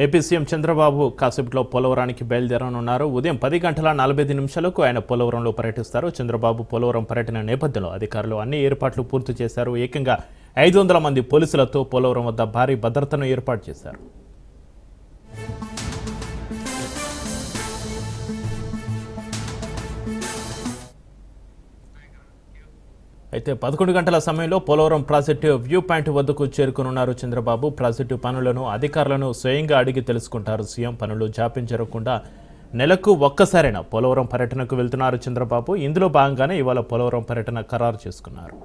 AP CM Chandrababu కాసేపులో పోలవరానికి బయలుదేరనున్నారు. ఉదయం పది గంటల నలభై ఐదు నిమిషాలకు ఆయన పోలవరంలో పర్యటిస్తారు. చంద్రబాబు పోలవరం పర్యటన నేపథ్యంలో అధికారులు అన్ని ఏర్పాట్లు పూర్తి చేశారు. ఏకంగా ఐదు వందల మంది పోలీసులతో పోలవరం వద్ద భారీ భద్రతను ఏర్పాటు చేశారు. అయితే పదకొండు గంటల సమయంలో పోలవరం ప్రాజెక్టు వ్యూ పాయింట్ వద్దకు చేరుకునున్నారు చంద్రబాబు. ప్రాజెక్టు పనులను అధికారులను స్వయంగా అడిగి తెలుసుకుంటారు. సీఎం పనులు జాప్యం జరగకుండా నెలకు ఒక్కసారైనా పోలవరం పర్యటనకు వెళ్తున్నారు చంద్రబాబు. ఇందులో భాగంగానే ఇవాళ పోలవరం పర్యటన ఖరారు చేసుకున్నారు.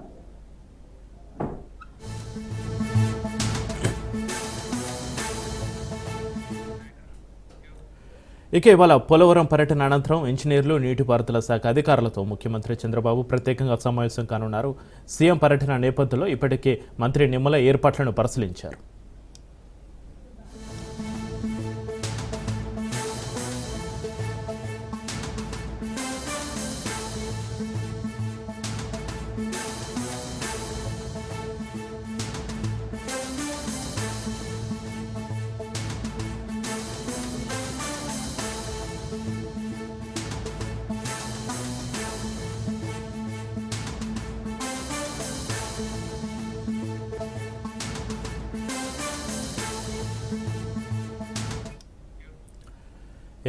ఇక ఇవాళ పోలవరం పర్యటన అనంతరం ఇంజనీర్లు నీటిపారుదల శాఖ అధికారులతో ముఖ్యమంత్రి చంద్రబాబు ప్రత్యేకంగా సమావేశం కానున్నారు. సీఎం పర్యటన నేపథ్యంలో ఇప్పటికే మంత్రి నిమ్మల ఏర్పాట్లను పరిశీలించారు.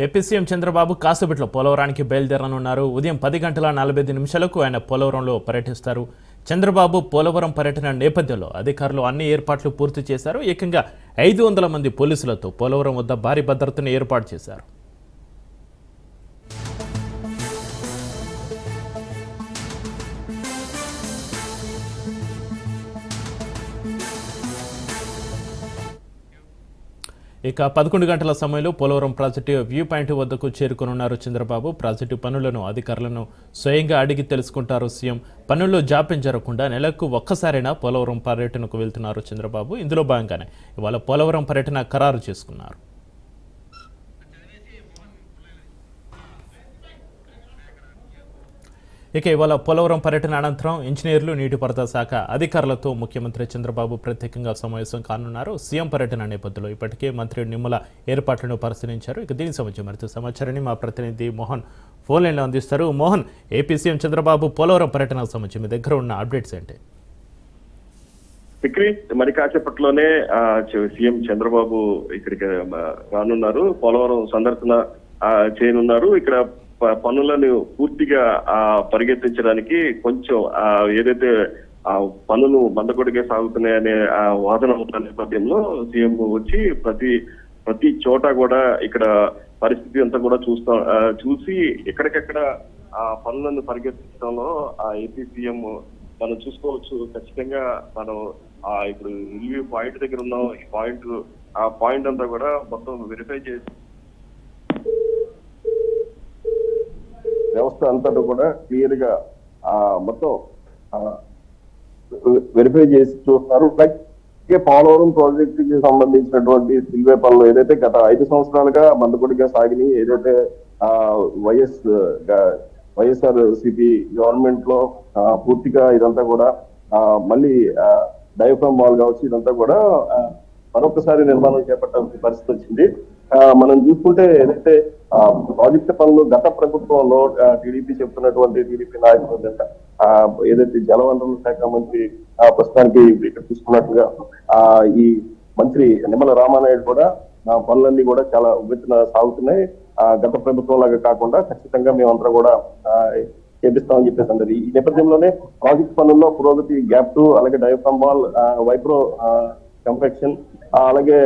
ఏపీ సీఎం చంద్రబాబు కాసేపట్లో పోలవరానికి బయలుదేరనున్నారు. ఉదయం పది గంటల నలభై ఐదు నిమిషాలకు ఆయన పోలవరంలో పర్యటిస్తారు. చంద్రబాబు పోలవరం పర్యటన నేపథ్యంలో అధికారులు అన్ని ఏర్పాట్లు పూర్తి చేశారు. ఏకంగా ఐదు వందల మంది పోలీసులతో పోలవరం వద్ద భారీ భద్రతను ఏర్పాటు చేశారు. ఇక పదకొండు గంటల సమయంలో పోలవరం ప్రాజెక్టు వ్యూ పాయింట్ వద్దకు చేరుకునున్నారు చంద్రబాబు. ప్రాజెక్టు పనులను అధికారులను స్వయంగా అడిగి తెలుసుకుంటారు సీఎం. పనుల్లో జాప్యం జరగకుండా నెలకు ఒక్కసారైనా పోలవరం పర్యటనకు వెళ్తున్నారు చంద్రబాబు. ఇందులో భాగంగానే ఇవాళ పోలవరం పర్యటన ఖరారు చేసుకున్నారు. ఇక ఇవాళ పోలవరం పర్యటన అనంతరం ఇంజనీర్లు నీటిపారుదల శాఖ అధికారులతో ముఖ్యమంత్రి చంద్రబాబు ప్రత్యేకంగా సమావేశం కానున్నారు. సీఎం పర్యటన నేపథ్యంలో ఇప్పటికే మంత్రి నిమ్మల ఏర్పాట్లను పరిశీలించారు. ఇక దీనికి సంబంధించి మరింత సమాచారాన్ని మా ప్రతినిధి మోహన్ ఫోన్ లైన్లో అందిస్తారు. మోహన్ ఏపీ సీఎం చంద్రబాబు పోలవరం పర్యటనకు సంబంధించి మీ దగ్గర ఉన్న అప్డేట్స్ ఏంటి? విక్రీ మరి కాసేపట్లోనే సీఎం చంద్రబాబు ఇక్కడికి రానున్నారు. పోలవరం సందర్శన చేయనున్నారు. ఇక్కడ పనులను పూర్తిగా ఆ, పరిగెత్తించడానికి కొంచెం ఆ, ఏదైతే ఆ పనులు మందకొడిగా సాగుతున్నాయనే ఆ వాదన ఉన్న నేపథ్యంలో సీఎం వచ్చి ప్రతి ప్రతి చోట కూడా ఇక్కడ పరిస్థితి అంతా కూడా చూస్తా ఆ, చూసి ఎక్కడికెక్కడ ఆ పనులను పరిగెత్తించడంలో ఆ ఏపీ సీఎం మనం చూసుకోవచ్చు. ఖచ్చితంగా మనం ఆ ఇప్పుడు రివ్యూ పాయింట్ దగ్గర ఉన్నాం. ఈ పాయింట్ ఆ పాయింట్ అంతా కూడా మొత్తం వెరిఫై చేసి వ్యవస్థ అంతటా కూడా క్లియర్గా మొత్తం వెరిఫై చేసి చూస్తున్నారు. అలాగే పోలవరం ప్రాజెక్ట్కి సంబంధించినటువంటి స్పిల్వే పనులు ఏదైతే గత ఐదు సంవత్సరాలుగా మందకొడిగా సాగిని ఏదైతే ఆ వైఎస్ వైఎస్ఆర్ సిపి గవర్నమెంట్లో పూర్తిగా ఇదంతా కూడా ఆ, మళ్ళీ డైఫ్రమ్ వాల్ కావచ్చు ఇదంతా కూడా మరొకసారి నిర్మాణం చేపట్టాల్సిన పరిస్థితి వచ్చింది. మనం చూసుకుంటే ఏదైతే ప్రాజెక్ట్ పనులు గత ప్రభుత్వంలో టీడీపీ చెప్తున్నటువంటి టీడీపీ నాయకులు ఏదైతే జలవనరుల శాఖ మంత్రి ఆ, ప్రస్తుతానికి ఇక్కడ చూసుకున్నట్టుగా ఆ ఈ మంత్రి నిమ్మల రామానాయుడు కూడా పనులన్నీ కూడా చాలా ఉవ్వెత్తున సాగుతున్నాయి. ఆ గత ప్రభుత్వం లాగా కాకుండా ఖచ్చితంగా మేమంతా కూడా ఆ, చేపిస్తామని చెప్పేసి అంటారు ఈ నేపథ్యంలోనే ప్రాజెక్ట్ పనుల్లో పురోగతి గ్యాప్ టూ అలాగే డయోఫామ్ వాల్ వైప్రో కంపెక్షన్ అలాగే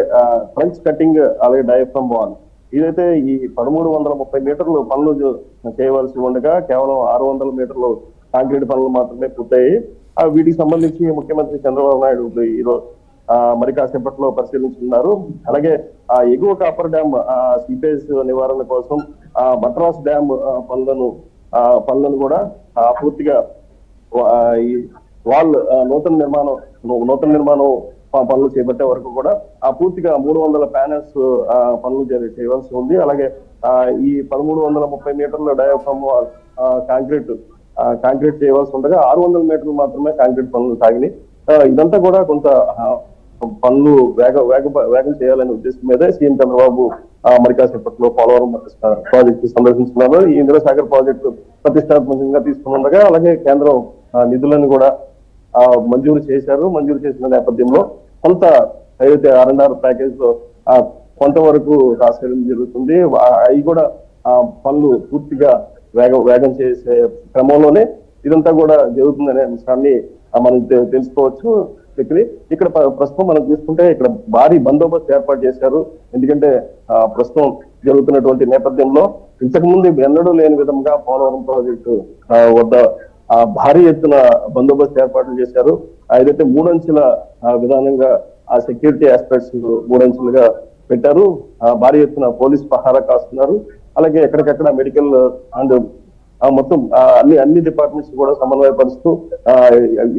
ఫ్రంచ్ కటింగ్ అలాగే డయోఫ్రమ్ వాల్ ఇదైతే ఈ పదమూడు వందల ముప్పై మీటర్లు పనులు చేయవలసి ఉండగా కేవలం ఆరు వందల మీటర్లు కాంక్రీట్ పనులు మాత్రమే పూర్తయ్యాయి. ఆ వీటికి సంబంధించి ముఖ్యమంత్రి చంద్రబాబు నాయుడు ఈరోజు మరి కాసేపట్లో పరిశీలించుకున్నారు. అలాగే ఆ ఎగువ కాపర్ డ్యామ్ ఆ, సీపేజ్ నివారణ కోసం ఆ బట్రాస్ డ్యామ్ పనులను ఆ, పనులను కూడా ఆ, పూర్తిగా ఈ వాల్ నూతన నిర్మాణం నూతన నిర్మాణం పనులు చేపట్టే వరకు కూడా ఆ పూర్తిగా మూడు వందల ప్యానెల్స్ పనులు చేయవలసి ఉంది. అలాగే ఈ పదమూడు వందల ముప్పై మీటర్ల డయాఫ్రమ్ కాంక్రీట్ కాంక్రీట్ చేయవలసి ఉండగా ఆరు వందల మీటర్లు మాత్రమే కాంక్రీట్ పనులు సాగినాయి ఇదంతా కూడా కొంత పనులు వేగ వేగ వేగం చేయాలనే ఉద్దేశం మీద సీఎం చంద్రబాబు ఆ, మరి కాసేపట్లో పోలవరం ప్రాజెక్టు సందర్శించుకున్నారు. ఈ ఇంద్రశాఖర్ ప్రాజెక్టు ప్రతిష్టాత్మకంగా తీసుకుని ఉండగా అలాగే కేంద్రం నిధులను కూడా మంజూరు చేశారు. మంజూరు చేసిన నేపథ్యంలో కొంత ఏదైతే ఆర్ఎన్ఆర్ ప్యాకేజ్లో కొంతవరకు రాసేయడం జరుగుతుంది. అవి కూడా ఆ పనులు పూర్తిగా వేగం వేగం చేసే క్రమంలోనే ఇదంతా కూడా జరుగుతుందనే అంశాన్ని మనం తెలుసుకోవచ్చు. చక్రి ఇక్కడ ప్రస్తుతం మనం చూసుకుంటే ఇక్కడ భారీ బందోబస్తు ఏర్పాటు చేశారు. ఎందుకంటే ఆ, ప్రస్తుతం జరుగుతున్నటువంటి నేపథ్యంలో ఇంతకు ముందు ఎన్నడూ లేని విధంగా పోలవరం ప్రాజెక్టు వద్ద ఆ భారీ ఎత్తున బందోబస్తు ఏర్పాట్లు చేశారు. ఏదైతే మూడంచెల విధానంగా ఆ సెక్యూరిటీ ఆస్పెక్ట్స్ మూడంచెలుగా పెట్టారు. ఆ, భారీ ఎత్తున పోలీస్ పహారా కాస్తున్నారు. అలాగే ఎక్కడికక్కడ మెడికల్ అండ్ మొత్తం ఆ, అన్ని అన్ని డిపార్ట్మెంట్స్ కూడా సమన్వయపరుస్తూ ఆ,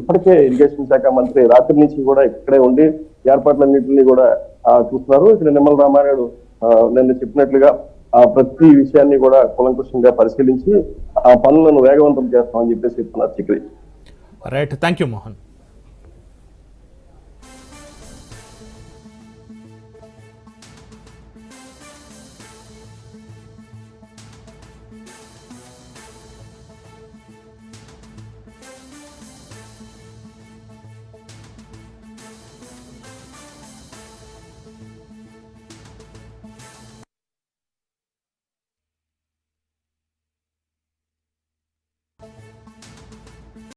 ఇప్పటికే ఇరిగేషన్ శాఖ మంత్రి రాత్రి నుంచి కూడా ఇక్కడే ఉండి ఏర్పాట్లన్నింటినీ కూడా చూస్తున్నారు. ఇక్కడ నిమ్మల రామారాయుడు ఆ, నిన్న చెప్పినట్లుగా ఆ, ప్రతి విషయాన్ని కూడా కులంకుషంగా పరిశీలించి ఆ పనులను వేగవంతం చేస్తామని చెప్పేసి చెప్తున్నారు Chikiri. Right thank you Mohan